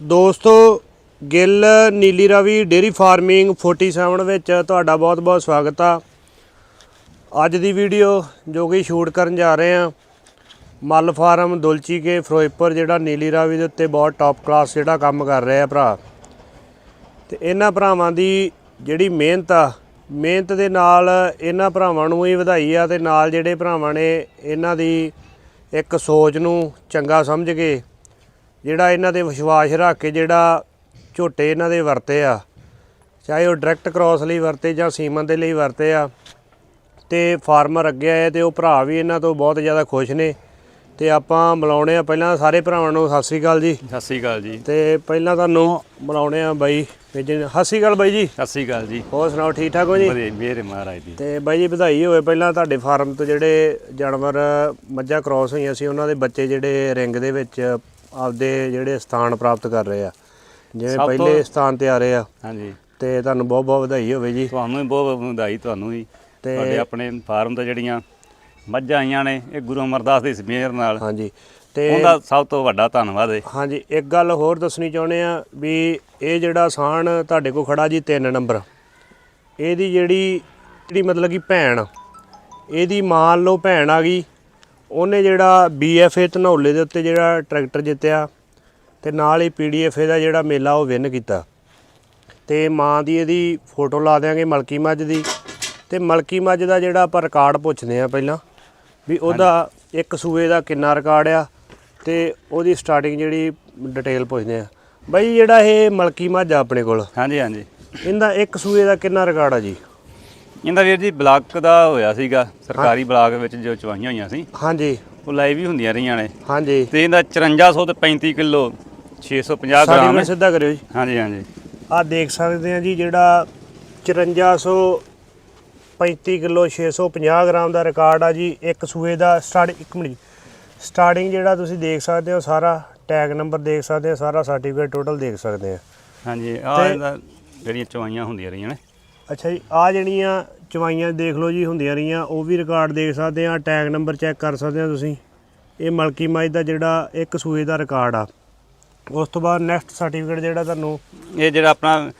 ਦੋਸਤੋ, Gill, Neeli Ravi dairy farming 47 ਵਿੱਚ ਤੁਹਾਡਾ ਬਹੁਤ-ਬਹੁਤ ਸਵਾਗਤ ਆ। ਅੱਜ ਦੀ ਵੀਡੀਓ ਜੋ ਕਿ ਸ਼ੂਟ ਕਰਨ ਜਾ ਰਹੇ ਆ, ਮੱਲ ਫਾਰਮ ਦੁਲਚੀ ਕੇ ਫਿਰੋਜ਼ਪੁਰ, ਜਿਹੜਾ ਨੀਲੀ ਰਾਵੀ ਦੇ ਉੱਤੇ ਬਹੁਤ ਟੌਪ ਕਲਾਸ ਜਿਹੜਾ ਕੰਮ ਕਰ ਰਿਹਾ ਭਰਾ। ਤੇ ਇਹਨਾਂ ਭਰਾਵਾਂ ਦੀ ਜਿਹੜੀ ਮਿਹਨਤ ਆ, ਮਿਹਨਤ ਦੇ ਨਾਲ ਇਹਨਾਂ ਭਰਾਵਾਂ ਨੂੰ ਹੀ ਵਧਾਈ ਆ ਤੇ ਨਾਲ ਜਿਹੜੇ ਭਰਾਵਾਂ ਨੇ ਇਹਨਾਂ ਦੀ ਇੱਕ ਸੋਚ ਨੂੰ ਚੰਗਾ ਸਮਝ ਕੇ ਜਿਹੜਾ ਇਹਨਾਂ ਤੇ ਵਿਸ਼ਵਾਸ ਰੱਖ ਕੇ ਜਿਹੜਾ ਝੋਟੇ ਇਹਨਾਂ ਦੇ ਵਰਤੇ ਆ ਚਾਹੇ ਉਹ ਡਾਇਰੈਕਟ ਕ੍ਰਾਸ ਲਈ ਵਰਤੇ ਜਾਂ ਸੀਮਨ ਦੇ ਲਈ ਵਰਤੇ ਆ ਤੇ ਫਾਰਮਰ ਅੱਗੇ ਆਏ ਤੇ ਉਹ ਭਰਾ ਵੀ ਇਹਨਾਂ ਤੋਂ ਬਹੁਤ ਜ਼ਿਆਦਾ ਖੁਸ਼ ਨੇ। ਤੇ ਆਪਾਂ ਮਿਲਾਉਣੇ ਆ ਪਹਿਲਾਂ ਸਾਰੇ ਭਰਾਵਾਂ ਨੂੰ ਸਤਿ ਸ੍ਰੀ ਅਕਾਲ ਜੀ। ਸਤਿ ਸ੍ਰੀ ਅਕਾਲ ਜੀ। ਤੇ ਪਹਿਲਾਂ ਤੁਹਾਨੂੰ ਮਿਲਾਉਣੇ ਆ ਬਾਈ ਮੇਜਰ ਸਤਿ ਸ੍ਰੀ ਅਕਾਲ ਬਾਈ ਜੀ। ਸਤਿ ਸ੍ਰੀ ਅਕਾਲ ਜੀ। ਹੋਰ ਸੁਣਾਓ ਠੀਕ ਠਾਕ ਹੋ ਜੀ? ਬੜੇ ਮੇਰੇ ਮਹਾਰਾਜ ਦੀ। ਤੇ ਬਾਈ ਜੀ ਵਧਾਈ ਹੋਵੇ ਪਹਿਲਾਂ ਤੁਹਾਡੇ ਫਾਰਮ ਤੋਂ ਜਿਹੜੇ ਜਾਨਵਰ ਮੱਝਾਂ ਕ੍ਰਾਸ ਹੋਈਆਂ ਸੀ ਉਹਨਾਂ ਦੇ ਬੱਚੇ ਜਿਹੜੇ ਰਿੰਗ ਦੇ ਵਿੱਚ ਆਪਦੇ ਜਿਹੜੇ ਸਥਾਨ ਪ੍ਰਾਪਤ ਕਰ ਰਹੇ ਆ। ਜਿਵੇਂ ਪਹਿਲੇ ਸਥਾਨ ਤੇ ਆ ਰਹੇ ਆ। ਹਾਂਜੀ। ਤੇ ਤੁਹਾਨੂੰ ਬਹੁਤ ਬਹੁਤ ਵਧਾਈ ਹੋਵੇ ਜੀ। ਤੁਹਾਨੂੰ ਵੀ ਬਹੁਤ ਵਧਾਈ ਤੁਹਾਨੂੰ ਵੀ। ਤੇ- ਤੁਹਾਡੇ ਆਪਣੇ ਫਾਰਮ ਤੋਂ ਜਿਹੜੀਆਂ ਮੱਝਾਂ ਆਈਆਂ ਨੇ ਇਹ ਗੁਰੂ ਅਮਰਦਾਸ ਦੀ ਸਮੇਰ ਨਾਲ। ਹਾਂਜੀ। ਤੇ ਉਹਦਾ ਸਭ ਤੋਂ ਵੱਡਾ ਧੰਨਵਾਦ ਹੈ ਹਾਂਜੀ ਇੱਕ ਗੱਲ ਹੋਰ ਦੱਸਣੀ ਚਾਹੁੰਦੇ ਆ ਵੀ ਇਹ ਜਿਹੜਾ ਸਾਹਣ ਤੁਹਾਡੇ ਕੋਲ ਖੜਾ ਜੀ 3 ਨੰਬਰ। ਇਹਦੀ ਜਿਹੜੀ ਜਿਹੜੀ ਮਤਲਬ ਕਿ ਭੈਣ ਇਹਦੀ ਮੰਨ ਲਓ ਭੈਣ ਆ ਗਈ। ਉਹਨੇ ਜਿਹੜਾ ਬੀਐਫਏ ਧਨੌਲੇ ਦੇ ਉੱਤੇ ਜਿਹੜਾ ਟਰੈਕਟਰ ਜਿੱਤਿਆ ਤੇ ਨਾਲ ਹੀ ਪੀਡੀਐਫਏ ਦਾ ਜਿਹੜਾ ਮੇਲਾ ਉਹ ਵਿਨ ਕੀਤਾ। ਤੇ ਮਾਂ ਦੀ ਇਹਦੀ ਫੋਟੋ ਲਾ ਦਿਆਂਗੇ ਮਲਕੀ ਮੱਝ ਦੀ। ਤੇ ਮਲਕੀ ਮੱਝ ਦਾ ਜਿਹੜਾ ਆਪਾਂ ਰਿਕਾਰਡ ਪੁੱਛਦੇ ਆ ਪਹਿਲਾਂ ਵੀ ਉਹਦਾ ਇੱਕ ਸੂਏ ਦਾ ਕਿੰਨਾ ਰਿਕਾਰਡ ਆ ਤੇ ਉਹਦੀ ਸਟਾਰਟਿੰਗ ਜਿਹੜੀ ਡਿਟੇਲ ਪੁੱਛਦੇ ਆ ਬਾਈ ਜਿਹੜਾ ਇਹ ਮਲਕੀ ਮੱਝ ਆ ਆਪਣੇ ਕੋਲ ਹਾਂਜੀ ਹਾਂਜੀ। ਇਹਦਾ ਇੱਕ ਸੂਏ ਦਾ ਕਿੰਨਾ ਰਿਕਾਰਡ ਆ ਜੀ? ਇਹਦਾ ਵੀਰ ਜੀ ਬਲਾਕ ਦਾ ਹੋਇਆ ਸੀਗਾ ਸਰਕਾਰੀ ਬਲਾਕ ਵਿੱਚ ਜੋ ਚਵਾਈਆਂ ਹੋਈਆਂ ਸੀ। ਹਾਂਜੀ। ਉਹ ਲਾਈਵ ਵੀ ਹੁੰਦੀਆਂ ਰਹੀਆਂ ਨੇ। ਹਾਂਜੀ। ਤੇ ਇਹਦਾ 5400 ਤੇ 35 ਕਿਲੋ 650 ਗ੍ਰਾਮ ਹੈ। ਸਿੱਧਾ ਕਰਿਓ ਜੀ। ਹਾਂਜੀ ਹਾਂਜੀ। ਆ ਦੇਖ ਸਕਦੇ ਆ ਜੀ ਜਿਹੜਾ 5435 ਕਿਲੋ 650 ਗ੍ਰਾਮ ਦਾ ਰਿਕਾਰਡ ਆ ਜੀ ਇੱਕ ਸੂਏ ਦਾ ਸਟਾਰਟ ਇੱਕ ਮਿੰਟ ਸਟਾਰਟਿੰਗ ਜਿਹੜਾ ਤੁਸੀਂ ਦੇਖ ਸਕਦੇ ਹੋ ਸਾਰਾ ਟੈਗ ਨੰਬਰ ਦੇਖ ਸਕਦੇ ਹੋ ਸਾਰਾ ਸਰਟੀਫਿਕੇਟ ਟੋਟਲ ਦੇਖ ਸਕਦੇ ਆ ਹਾਂਜੀ ਆ ਜਿਹੜੀਆਂ ਚਵਾਈਆਂ ਹੁੰਦੀਆਂ ਰਹੀਆਂ ਨੇ। ਅੱਛਾ ਜੀ ਆ ਜਿਹੜੀਆਂ ਚਵਾਈਆਂ ਦੇਖ ਲਓ ਜੀ ਹੁੰਦੀਆਂ ਰਹੀਆਂ ਉਹ ਵੀ ਰਿਕਾਰਡ ਦੇਖ ਸਕਦੇ ਆ ਟੈਗ ਨੰਬਰ ਚੈੱਕ ਕਰ ਸਕਦੇ ਆ ਤੁਸੀਂ। ਇਹ ਮਲਕੀ ਮਾਈ ਦਾ ਜਿਹੜਾ ਇੱਕ ਸੂਏ ਦਾ ਰਿਕਾਰਡ ਆ। ਉਸ ਤੋਂ ਬਾਅਦ ਨੈਕਸਟ ਸਰਟੀਫਿਕੇਟ ਜਿਹੜਾ ਤੁਹਾਨੂੰ ਇਹ ਜਿਹੜਾ ਆਪਣਾ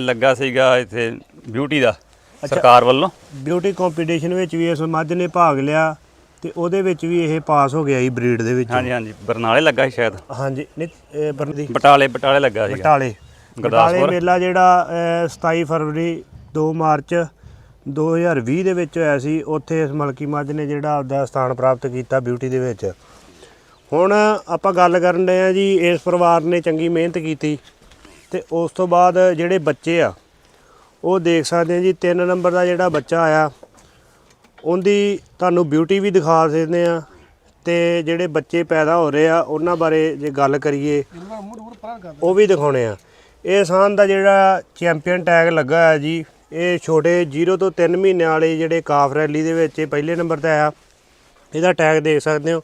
ਲੱਗਾ ਸੀਗਾ ਇੱਥੇ ਬਿਊਟੀ ਦਾ ਸਰਕਾਰ ਵੱਲੋਂ। ਬਿਊਟੀ ਕੰਪੀਟੀਸ਼ਨ ਵਿੱਚ ਵੀ ਇਸ ਮੱਝ ਨੇ ਭਾਗ ਲਿਆ ਤੇ ਉਹਦੇ ਵਿੱਚ ਵੀ ਇਹ ਪਾਸ ਹੋ ਗਿਆ ਜੀ ਬਰੀਡ ਦੇ ਵਿੱਚ। ਹਾਂਜੀ ਹਾਂਜੀ ਬਰਨਾਲੇ ਲੱਗਾ ਸੀ ਸ਼ਾਇਦ। ਹਾਂਜੀ ਨਹੀਂ ਬਟਾਲੇ ਬਟਾਲੇ ਲੱਗਾ ਸੀਗਾ। ਬਟਾਲੇ। ਬਟਾਲੇ ਗੁਰਦਾਸਪੁਰ। ਮੇਲਾ ਜਿਹੜਾ ਅਹ, 27 ਫਰਵਰੀ 2 ਮਾਰਚ 2020 ਦੇ ਵਿੱਚ ਹੋਇਆ ਸੀ। ਉੱਥੇ ਇਸ ਮਲਕੀ ਮੱਝ ਨੇ ਜਿਹੜਾ ਆਪਦਾ ਸਥਾਨ ਪ੍ਰਾਪਤ ਕੀਤਾ ਬਿਊਟੀ ਦੇ ਵਿੱਚ। ਹੁਣ ਆਪਾਂ ਗੱਲ ਕਰਨ ਦੇ ਆ ਜੀ, ਇਸ ਪਰਿਵਾਰ ਨੇ ਚੰਗੀ ਮਿਹਨਤ ਕੀਤੀ ਤੇ ਉਸ ਤੋਂ ਬਾਅਦ ਜਿਹੜੇ ਬੱਚੇ ਆ, ਉਹ ਦੇਖ ਸਕਦੇ ਆ ਜੀ 3 ਨੰਬਰ ਦਾ ਜਿਹੜਾ ਬੱਚਾ ਆਇਆ, ਉਹਦੀ ਤੁਹਾਨੂੰ ਬਿਊਟੀ ਵੀ ਦਿਖਾ ਸਕਦੇ ਆ ਤੇ ਜਿਹੜੇ ਬੱਚੇ ਪੈਦਾ ਹੋ ਰਹੇ ਆ, ਉਹਨਾਂ ਬਾਰੇ ਜੇ ਗੱਲ ਕਰੀਏ, ਉਹ ਵੀ ਦਿਖਾਉਣੇ ਆ। ਇਹ ਸਾਨ ਦਾ ਜਿਹੜਾ ਚੈਂਪੀਅਨ ਟੈਗ ਲੱਗਾ ਹੈ ਜੀ ਇਹ ਛੋਟੇ 0 ਤੋਂ 3 ਮਹੀਨਿਆਂ ਵਾਲੇ ਜਿਹੜੇ ਕਾਫ ਰੈਲੀ ਦੇ ਵਿੱਚ ਇਹ ਪਹਿਲੇ ਨੰਬਰ ਤੇ ਆਇਆ। ਇਹਦਾ ਟੈਗ ਦੇਖ ਸਕਦੇ ਹੋ।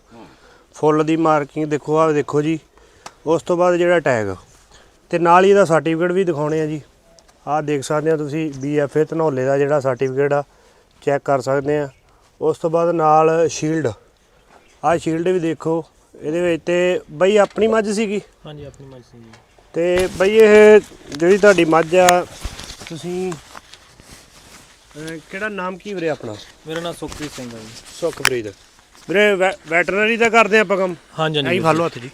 ਫੁੱਲ ਦੀ ਮਾਰਕਿੰਗ ਦੇਖੋ ਆ ਦੇਖੋ ਜੀ। ਉਸ ਤੋਂ ਬਾਅਦ ਜਿਹੜਾ ਟੈਗ ਤੇ ਨਾਲ ਹੀ ਇਹਦਾ ਸਰਟੀਫਿਕੇਟ ਵੀ ਦਿਖਾਉਣੇ ਆ ਜੀ। ਆਹ ਦੇਖ ਸਕਦੇ ਆ ਤੁਸੀਂ ਬੀਐਫਏ ਧਨੌਲੇ ਦਾ ਜਿਹੜਾ ਸਰਟੀਫਿਕੇਟ ਆ ਚੈੱਕ ਕਰ ਸਕਦੇ ਆ। ਉਸ ਤੋਂ ਬਾਅਦ ਨਾਲ ਸ਼ੀਲਡ ਆਹ ਸ਼ੀਲਡ ਵੀ ਦੇਖੋ ਇਹਦੇ ਵਿੱਚ ਤੇ ਬਈ ਆਪਣੀ ਮੱਝ ਸੀਗੀ? ਹਾਂਜੀ ਆਪਣੀ ਮਰਜ਼ੀ ਸੀ ਜੀ ਤੇ ਬਈ ਇਹ ਜਿਹੜੀ ਤੁਹਾਡੀ ਮੱਝ ਆ ਤੁਸੀਂ ਅਹ, ਕਿਹੜਾ ਨਾਮ ਕੀ ਵੀਰੇ ਆਪਣਾ? ਮੇਰਾ ਨਾਮ ਸੁਖਪ੍ਰੀਤ ਸਿੰਘ ਹੈ ਜੀ। ਸੁਖਪ੍ਰੀਤ। ਵੀਰੇ ਵੈਟਰਨਰੀ ਦਾ ਕਰਦੇ ਆਪਾਂ ਕੰਮ? ਹਾਂਜੀ ਐਂ ਹਾਂਜੀ ਫੜ ਲਓ ਹੱਥ ਜੀ।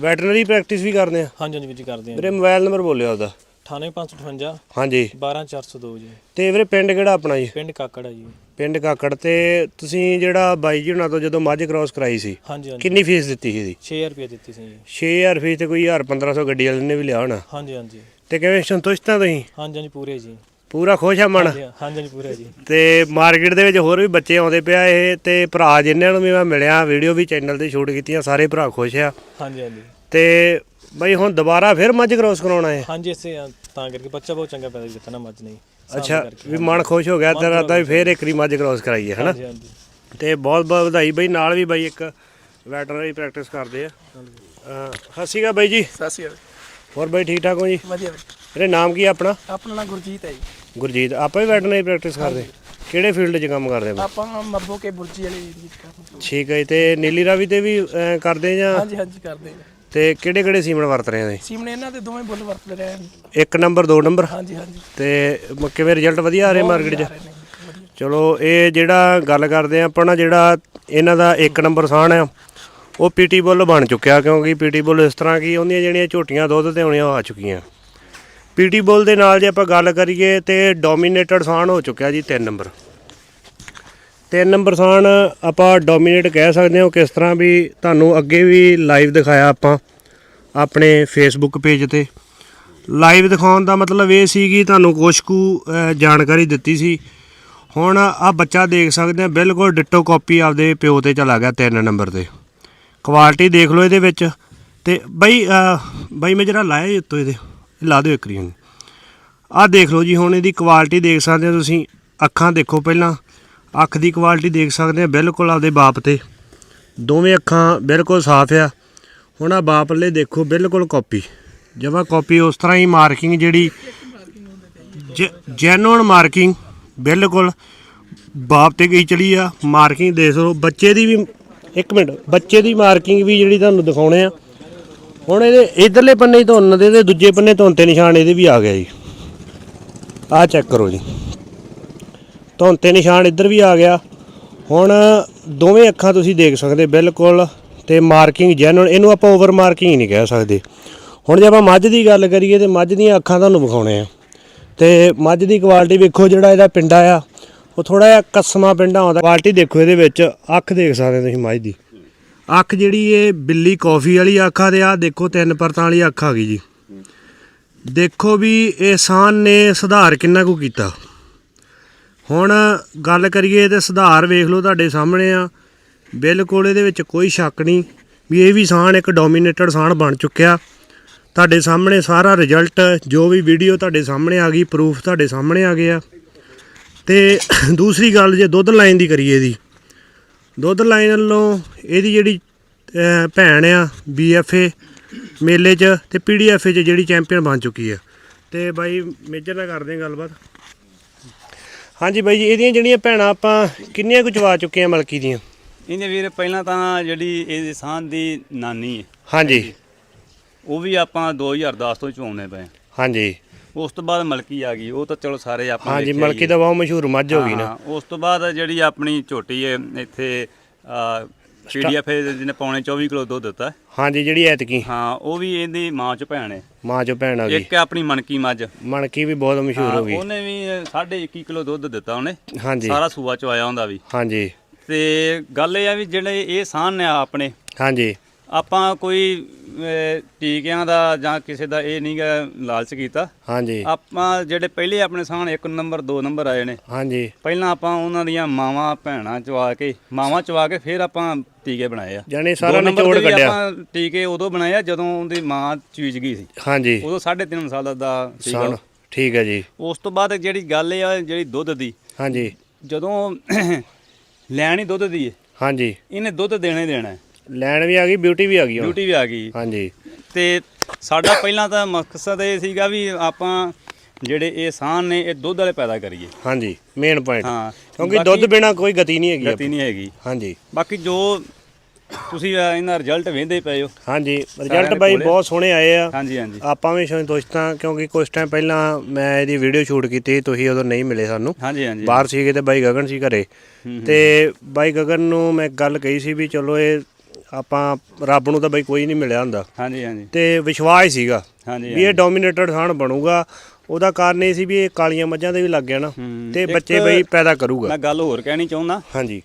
ਵੈਟਰਨਰੀ ਪ੍ਰੈਕਟਿਸ ਵੀ ਕਰਦੇ ਆ? ਹਾਂਜੀ ਹਾਂਜੀ ਵੀਰ ਜੀ ਕਰਦੇ ਵੀਰੇ ਮੋਬਾਈਲ ਨੰਬਰ ਬੋਲਿਓ ਆਪਦਾ। ਹਾਂ 98558 ਹਾਂਜੀ। 12402 ਜੀ। ਤੇ ਵੀਰੇ ਪਿੰਡ ਕਿਹੜਾ ਆਪਣਾ ਜੀ? ਪਿੰਡ ਕਾਕੜ ਹੈ ਜੀ। ਪਿੰਡ ਕਾਕੜ ਤੇ ਤੁਸੀਂ ਜਿਹੜਾ ਬਾਈ ਜੀ ਹੁਣਾਂ ਤੋਂ ਜਦੋਂ ਮੱਝ ਕ੍ਰਾਸ ਕਰਾਈ ਸੀ ਹਾਂਜੀ ਹਾਂਜੀ। ਕਿੰਨੀ ਫੀਸ ਦਿੱਤੀ ਸੀ ਇਹਦੀ? 6000 ਰੁਪਏ ਦਿੱਤੀ ਸੀ ਜੀ। 6000 ਫੀਸ ਤੇ ਕੋਈ 1000 1500 ਗੱਡੀ ਵਾਲੇ ਨੇ ਵੀ ਲਿਆ ਹੋਣਾ। ਹਾਂਜੀ ਹਾਂਜੀ। ਤੇ ਕਿਵੇਂ ਸੰਤੁਸ਼ਟ ਤਾਂ ਤੁਸੀਂ? ਹਾਂਜੀ ਹਾਂਜੀ ਪੂਰੇ ਜੀ। ਪੂਰਾ ਖੁਸ਼ ਆ ਮਨ। ਹਾਂਜੀ ਹਾਂਜੀ ਪੂਰੇ ਜੀ। ਤੇ ਮਾਰਕੀਟ ਦੇ ਵਿੱਚ ਹੋਰ ਵੀ ਬੱਚੇ ਆਉਂਦੇ ਪਿਆ ਇਹ ਤੇ ਭਰਾ ਜਿਨ੍ਹਾਂ ਨੂੰ ਵੀ ਮੈਂ ਮਿਲਿਆ ਵੀਡੀਓ ਵੀ ਚੈਨਲ ਤੇ ਸ਼ੂਟ ਕੀਤੀਆਂ ਸਾਰੇ ਭਰਾ ਖੁਸ਼ ਆ। ਹਾਂਜੀ ਹਾਂਜੀ। ਤੇ ਬਈ ਹੁਣ ਦੁਬਾਰਾ ਫਿਰ ਮੱਝ ਕ੍ਰੋਸ ਕਰਾਉਣਾ ਹੈ ਹਾਂਜੀ ਇਸੇ ਆ, ਤਾਂ ਕਰਕੇ ਬੱਚਾ ਬਹੁਤ ਚੰਗਾ ਪੈਦਾ ਕੀਤਾ ਨਾ ਮੱਝ ਨਹੀਂ। ਸਾਂਭ ਅੱਛਾ ਕਰਕੇ। ਵੀ ਮਨ ਖੁਸ਼ ਹੋ ਗਿਆ ਤੇਰਾ ਤਾਂ ਵੀ ਫਿਰ ਇੱਕ ਰੀ ਮੱਝ ਕ੍ਰੋਸ ਕਰਾਈਏ ਹਨਾ? ਹਾਂਜੀ ਹਾਂਜੀ। ਤੇ ਬਹੁਤ ਬਹੁਤ ਵਧਾਈ ਬਈ ਨਾਲ ਵੀ ਬਾਈ ਇੱਕ ਵੈਟਰਨਰੀ ਪ੍ਰੈਕਟਿਸ ਕਰਦੇ ਆ। ਅਹ ਹੱਸੀਗਾ ਬਾਈ ਜੀ। ਸਤਿ ਸ਼੍ਰੀ ਅਕਾਲ। ਹੋਰ ਬਾਈ ਠੀਕ ਠਾਕ ਹੋ ਜੀ? ਵਧੀਆ ਵਧੀਆ ਇਹਦੇ ਨਾਮ ਕੀ ਆ ਆਪਣਾ? ਆਪਣਾ ਨਾਮ ਗੁਰਜੀਤ ਹੈ ਜੀ। ਗੁਰਜੀਤ। ਆਪਾਂ ਵੀ ਵੈਟਰਨਰੀ ਪ੍ਰੈਕਟਿਸ ਕਰਦੇ। ਕਿਹੜੇ ਫੀਲਡ 'ਚ ਕੰਮ ਕਰਦੇ ਆ ਆਪਾਂ ਮੱਬੋ ਕੇ ਬੁਰਜੀ ਵਾਲੇ ਏਰੀਏ 'ਚ ਕੰਮ ਠੀਕ ਹੈ ਜੀ, ਤੇ ਨੀਲੀ ਰਾਵੀ ਤੇ ਵੀ ਅਹ, ਕਰਦੇ ਜਾਂ? ਹਾਂਜੀ ਹਾਂਜੀ ਕਰਦੇ ਹਾਂ। ਤੇ ਕਿਹੜੇ ਕਿਹੜੇ ਸੀਮਨ ਵਰਤ ਰਹੇ ਆ ਤੁਸੀਂ ਸੀਮਨ ਇਹਨਾਂ ਦੇ ਦੋਵੇਂ ਬੁੱਲ ਵਰਤਦੇ ਰਹੇ ਹਨ। ਇੱਕ ਨੰਬਰ ਦੋ ਨੰਬਰ ਹਾਂਜੀ ਹਾਂਜੀ। ਤੇ ਮ- ਕਿਵੇਂ ਰਿਜ਼ਲਟ ਵਧੀਆ ਆ ਰਹੇ ਮਾਰਕੀਟ 'ਚ? ਚਲੋ ਇਹ ਜਿਹੜਾ ਗੱਲ ਕਰਦੇ ਆ ਆਪਾਂ ਨਾ ਜਿਹੜਾ ਇਹਨਾਂ ਦਾ ਇੱਕ ਨੰਬਰ ਸਾਨ ਆ ਉਹ ਪੀਟੀ ਬੁੱਲ ਬਣ ਚੁੱਕਿਆ ਕਿਉਂਕਿ ਪੀਟੀ ਬੁੱਲ ਇਸ ਤਰ੍ਹਾਂ ਕੀ ਉਹਦੀਆਂ ਜਿਹੜੀਆਂ ਝੋਟੀਆਂ ਦੁੱਧ ਤੇ ਆਉਣੀਆਂ ਉਹ ਆ ਚੁੱਕੀਆਂ। ਪੀਟੀ ਬੋਲ ਦੇ ਨਾਲ ਜੇ ਆਪਾਂ ਗੱਲ ਕਰੀਏ ਤੇ ਡੋਮੀਨੇਟਡ ਸਾਨ ਹੋ ਚੁੱਕਿਆ ਜੀ 3 ਨੰਬਰ ਤਿੰਨ ਨੰਬਰ ਸਾਨ ਆਪਾਂ ਡੋਮੀਨੇਟ ਕਹਿ ਸਕਦੇ ਹਾਂ ਕਿਸ ਤਰ੍ਹਾਂ ਵੀ ਤੁਹਾਨੂੰ ਅੱਗੇ ਵੀ ਲਾਈਵ ਦਿਖਾਇਆ ਆਪਾਂ ਆਪਣੇ ਫੇਸਬੁੱਕ ਪੇਜ ਤੇ। ਲਾਈਵ ਦਿਖਾਉਣ ਦਾ ਮਤਲਬ ਇਹ ਸੀ ਕਿ ਤੁਹਾਨੂੰ ਕੁਛ ਕੁ ਜਾਣਕਾਰੀ ਦਿੱਤੀ ਸੀ। ਹੁਣ ਆ ਬੱਚਾ ਦੇਖ ਸਕਦੇ ਆ ਬਿਲਕੁਲ ਡਿੱਟੋ ਕਾਪੀ ਆਪਦੇ ਪਿਓ ਤੇ ਚਲਾ ਗਿਆ ਤਿੰਨ ਨੰਬਰ ਤੇ। ਕੁਆਲਿਟੀ ਦੇਖ ਲਓ ਇਹਦੇ ਵਿੱਚ ਤੇ ਬਈ ਅ, ਬਈ ਮੈਂ ਜਰਾ ਲਾਇਆ ਜੀ ਉੱਤੋਂ ਇਹਦੇ। ਲਾ ਦਿਓ ਇੱਕ ਰੀ ਹੁਣ। ਆਹ ਦੇਖ ਲਓ ਜੀ, ਹੁਣ ਇਹਦੀ ਕੁਆਲਿਟੀ ਦੇਖ ਸਕਦੇ ਹੋ ਤੁਸੀਂ। ਅੱਖਾਂ ਦੇਖੋ ਪਹਿਲਾਂ। ਅੱਖ ਦੀ ਕੁਆਲਿਟੀ ਦੇਖ ਸਕਦੇ ਆ ਬਿਲਕੁਲ ਆਪਦੇ ਬਾਪ ਤੇ। ਦੋਵੇਂ ਅੱਖਾਂ ਬਿਲਕੁਲ ਸਾਫ਼ ਆ। ਹੁਣ ਆ ਬਾਪਲੇ ਦੇਖੋ, ਬਿਲਕੁਲ ਕਾਪੀ ਜਮਾ ਕਾਪੀ ਉਸ ਤਰ੍ਹਾਂ ਹੀ ਮਾਰਕਿੰਗ ਜਿਹੜੀ ਜੈਨੂਨ ਮਾਰਕਿੰਗ ਬਿਲਕੁਲ ਬਾਪ ਤੇ ਗਈ ਚਲੀ ਆ। ਮਾਰਕਿੰਗ ਦੇਖ ਲਓ, ਬੱਚੇ ਦੀ ਵੀ, ਇੱਕ ਮਿੰਟ, ਬੱਚੇ ਦੀ ਮਾਰਕਿੰਗ ਵੀ ਜਿਹੜੀ ਤੁਹਾਨੂੰ ਦਿਖਾਉਣੇ ਆ। ਹੁਣ ਇਹਦੇ ਇਧਰਲੇ ਪੰਨੇ ਧੁੰਨ ਦੇ ਤੇ ਦੂਜੇ ਪੰਨੇ ਧੁੰਨ ਤੇ ਨਿਸ਼ਾਨ ਇਹਦੇ ਵੀ ਆ ਗਿਆ ਜੀ। ਆਹ ਚੈੱਕ ਕਰੋ ਜੀ। ਧੁੰਨ ਤੇ ਨਿਸ਼ਾਨ ਇੱਧਰ ਵੀ ਆ ਗਿਆ। ਹੁਣ ਦੋਵੇਂ ਅੱਖਾਂ ਤੁਸੀਂ ਦੇਖ ਸਕਦੇ ਬਿਲਕੁਲ ਤੇ ਮਾਰਕਿੰਗ ਜੈਨੂਨ ਇਹਨੂੰ ਆਪਾਂ ਓਵਰ ਮਾਰਕਿੰਗ ਨਹੀਂ ਕਹਿ ਸਕਦੇ। ਹੁਣ ਜੇ ਆਪਾਂ ਮੱਝ ਦੀ ਗੱਲ ਕਰੀਏ ਤੇ ਮੱਝ ਦੀਆਂ ਅੱਖਾਂ ਤੁਹਾਨੂੰ ਵਿਖਾਉਣੇ ਆ। ਤੇ ਮੱਝ ਦੀ ਕੁਆਲਿਟੀ ਵੇਖੋ ਜਿਹੜਾ ਇਹਦਾ ਪਿੰਡਾ ਆ, ਉਹ ਥੋੜਾ ਜਿਹਾ ਕਸਮਾ ਪਿੰਡਾ ਆਉਂਦਾ ਕੁਆਲਿਟੀ ਦੇਖੋ ਇਹਦੇ ਵਿੱਚ, ਅੱਖ ਦੇਖ ਸਕਦੇ ਤੁਸੀਂ ਮੱਝ ਦੀ। ਅੱਖ ਜਿਹੜੀ ਇਹ ਬਿੱਲੀ ਕਾਫੀ ਵਾਲੀ ਅੱਖ ਆ ਤੇ ਆ ਦੇਖੋ ਤਿੰਨ ਪਰਤਾਂ ਵਾਲੀ ਅੱਖ ਆ ਗਈ ਜੀ। ਦੇਖੋ ਵੀ ਇਹਸਾਨ ਨੇ ਸੁਧਾਰ ਕਿੰਨਾ ਕੁ ਕੀਤਾ। ਹੁਣ ਗੱਲ ਕਰੀਏ ਤੇ ਸੁਧਾਰ ਵੇਖ ਲਓ ਤੁਹਾਡੇ ਸਾਹਮਣੇ ਆ। ਬਿਲਕੁਲ ਇਹਦੇ ਵਿੱਚ ਕੋਈ ਸ਼ੱਕ ਨਹੀਂ ਵੀ ਇਹ ਵੀ ਸਾਨ ਇੱਕ ਡੋਮੀਨੇਟਡ ਸਾਨ ਬਣ ਚੁੱਕਿਆ। ਤੁਹਾਡੇ ਸਾਹਮਣੇ ਸਾਰਾ ਰਿਜ਼ਲਟ ਜੋ ਵੀ ਵੀਡੀਓ ਤੁਹਾਡੇ ਸਾਹਮਣੇ ਆ ਗਈ ਪ੍ਰੂਫ ਤੁਹਾਡੇ ਸਾਹਮਣੇ ਆ ਗਿਆ। ਤੇ ਦੂਸਰੀ ਗੱਲ ਜੇ ਦੁੱਧ ਲਾਈਨ ਦੀ ਕਰੀਏ ਇਹਦੀ। ਦੁੱਧ ਲਾਈਨ ਵੱਲੋਂ ਇਹਦੀ ਜਿਹੜੀ ਭੈਣ ਆ ਬੀਐਫਏ ਮੇਲੇ 'ਚ ਤੇ ਪੀਡੀਐਫਏ 'ਚ ਜਿਹੜੀ ਚੈਂਪੀਅਨ ਬਣ ਚੁੱਕੀ ਆ। ਤੇ ਬਾਈ ਮੇਜਰ ਨਾਲ ਕਰਦੇ ਹਾਂ ਗੱਲਬਾਤ। ਹਾਂਜੀ ਬਾਈ ਜੀ ਇਹਦੀਆਂ ਜਿਹੜੀਆਂ ਭੈਣਾਂ ਆਪਾਂ ਕਿੰਨੀਆਂ ਕੁ ਚਵਾ ਚੁੱਕੇ ਆ ਮਲਕੀ ਦੀਆਂ? ਇਹਦੇ ਵੀਰ ਪਹਿਲਾਂ ਤਾਂ ਜਿਹੜੀ ਇਹਦੀ ਸਾਂਝ ਦੀ ਨਾਨੀ ਹੈ। ਹਾਂਜੀ। ਉਹ ਵੀ ਆਪਾਂ 2010 ਤੋਂ ਚੁਆਉਣੇ ਪਏ ਹਾਂਜੀ। ਉਸ ਤੋਂ ਬਾਅਦ ਮਲਕੀ ਆ ਗਈ ਉਹ ਤਾਂ ਚਲੋ ਸਾਰੇ ਆਪਾਂ ਹਾਂਜੀ ਹੀ ਮਲਕੀ ਹੈ। ਤਾਂ ਬਹੁਤ ਮਸ਼ਹੂਰ ਮੱਝ ਹੋ ਗਈ ਨਾ। ਹਾਂ, ਉਸ ਤੋਂ ਬਾਅਦ ਜਿਹੜੀ ਆਪਣੀ ਝੋਟੀ ਹੈ ਇੱਥੇ ਪੀਡੀਐਫ ਜਿਹਨੇ ਪੌਣੇ 24 ਕਿਲੋ ਦੁੱਧ ਦਿੱਤਾ। ਹਾਂਜੀ ਜਿਹੜੀ ਐਤਕੀ। ਹਾਂ ਉਹ ਵੀ ਇਹਦੀ ਮਾਂ ਚ ਭੈਣ ਹੈ। ਮਾਂ ਚੋਂ ਭੈਣ ਆ ਗਈ। ਇੱਕ ਹੈ ਆਪਣੀ ਮਣਕੀ ਮੱਝ। ਮਣਕੀ ਵੀ ਬਹੁਤ ਮਸ਼ਹੂਰ ਹਾਂ, ਹੋ ਗਈ। ਉਹਨੇ ਵੀ 21 ਕਿਲੋ ਦੁੱਧ ਦਿੱਤਾ ਉਹਨੇ। ਹਾਂਜੀ। ਸਾਰਾ ਸੂਆ ਚ ਆਇਆ ਹੁੰਦਾ ਵੀ। ਹਾਂਜੀ। ਤੇ ਗੱਲ ਇਹ ਆ ਵੀ ਜਿਹੜੇ ਇਹ ਸਾਨ ਨੇ ਆਪਣੇ ਹਾਂਜੀ। ਆਪਾਂ ਕੋਈ ਅਹ, ਟੀਕਿਆਂ ਦਾ ਜਾਂ ਕਿਸੇ ਦਾ ਇਹ ਨਹੀਂਗਾ ਲਾਲਚ ਕੀਤਾ। ਹਾਂਜੀ। ਆਪਾਂ ਜਿਹੜੇ ਪਹਿਲੇ ਆਪਣੇ ਸਾਨ ਇੱਕ ਨੰਬਰ ਦੋ ਨੰਬਰ ਆਏ ਨੇ। ਹਾਂਜੀ। ਪਹਿਲਾਂ ਆਪਾਂ ਉਹਨਾਂ ਦੀਆਂ ਮਾਵਾਂ ਭੈਣਾਂ ਚਵਾ ਕੇ ਮਾਵਾਂ ਚਵਾ ਕੇ ਫਿਰ ਆਪਾਂ ਟੀਕੇ ਬਣਾਏ ਆ। ਜਾਣੀ ਦੋ ਸਾਰਾ ਨੰਬਰ ਨਿਚੋੜ ਦੇ ਵੀ ਕੱਢਿਆ। ਆਪਾਂ ਟੀਕੇ ਉਦੋਂ ਬਣਾਏ ਆ ਜਦੋਂ ਉਹਦੀ ਮਾਂ ਚੀਜ਼ ਗਈ ਸੀ। ਹਾਂਜੀ। ਉਦੋਂ 3.5 ਸਾਲ ਦਾ ਸੀਗਾ। ਠੀਕ ਹੈ ਜੀ। ਉਸ ਤੋਂ ਬਾਅਦ ਜਿਹੜੀ ਗੱਲ ਇਹ ਆ ਜਿਹੜੀ ਦੁੱਧ ਦੀ। ਹਾਂਜੀ। ਜਦੋਂ ਲੈਣ ਦੁੱਧ ਦੀ ਹੈ ਹਾਂਜੀ। ਇਹਨੇ ਦੁੱਧ ਦੇਣਾ ਹੀ ਦੇਣਾ ਹੈ। ਲੈਣ ਵੀ ਆ ਗਈ ਬਿਊਟੀ ਵੀ ਆ ਗਈ ਹੁਣ। ਡਿਊਟੀ ਵੀ ਆ ਗਈ। ਹਾਂਜੀ। ਤੇ ਸਾਡਾ ਪਹਿਲਾਂ ਤਾਂ ਮਕਸਦ ਇਹ ਸੀਗਾ ਵੀ ਆਪਾਂ ਜਿਹੜੇ ਇਹ ਸਾਨ ਨੇ ਇਹ ਦੁੱਧ ਵਾਲੇ ਪੈਦਾ ਕਰੀਏ। ਹਾਂਜੀ ਮੇਨ ਪੁਆਇੰਟ ਹਾਂ ਕਿਉਂਕਿ ਬਾਕੀ ਦੁੱਧ ਬਿਨਾ ਕੋਈ ਗਤੀ ਨਹੀਂ ਹੈਗੀ ਗਤੀ ਨਹੀਂ ਹੈਗੀ। ਹਾਂਜੀ। ਬਾਕੀ ਜੋ ਤੁਸੀਂ ਅਹ, ਇਹਨਾਂ ਰਿਜ਼ਲਟ ਵੇਂਦੇ ਪਏ ਹੋ। ਹਾਂਜੀ ਰਿਜ਼ਲਟ ਬਾਈ। ਬਹੁਤ ਸੋਹਣੇ ਆਏ ਆ। ਹਾਂਜੀ ਹਾਂਜੀ। ਆਪਾਂ ਵੀ ਸੰਤੁਸ਼ਟ ਹਾਂ ਕਿਉਂਕਿ ਕੁਝ ਟਾਈਮ ਪਹਿਲਾਂ ਮੈਂ ਇਹਦੀ ਵੀਡੀਓ ਸ਼ੂਟ ਕੀਤੀ ਤੁਸੀਂ ਉਦੋਂ ਨਹੀਂ ਮਿਲੇ ਸਾਨੂੰ। ਹਾਂਜੀ ਹਾਂਜੀ। ਬਾਹਰ ਸੀਗੇ ਤੇ ਬਾਈ ਗਗਨ ਸੀ ਘਰੇ। ਤੇ ਬਾਈ ਗਗਨ ਨੂੰ ਮੈਂ ਗੱਲ ਕਹੀ ਸੀ ਵੀ ਚਲੋ ਇਹ ਆਪਾਂ ਰੱਬ ਨੂੰ ਤਾਂ ਬਾਈ ਕੋਈ ਨਹੀਂ ਮਿਲਿਆ ਹੁੰਦਾ। ਹਾਂਜੀ ਹਾਂਜੀ। ਤੇ ਵਿਸ਼ਵਾਸ ਹੀ ਸੀਗਾ ਹਾਂਜੀ ਵੀ ਇਹ ਡੋਮੀਨੇਟਡ ਥਾਣ ਬਣੂਗਾ। ਉਹਦਾ ਕਾਰਨ ਇਹ ਸੀ ਵੀ ਇਹ ਕਾਲੀਆਂ ਮੱਝਾਂ ਦੇ ਵੀ ਲੱਗ ਗਿਆ ਨਾ। ਤੇ ਬੱਚੇ ਬਈ ਪੈਦਾ ਕਰੂਗਾ। ਮੈਂ ਗੱਲ ਹੋਰ ਕਹਿਣੀ ਚਾਹੁੰਦਾ। ਹਾਂਜੀ।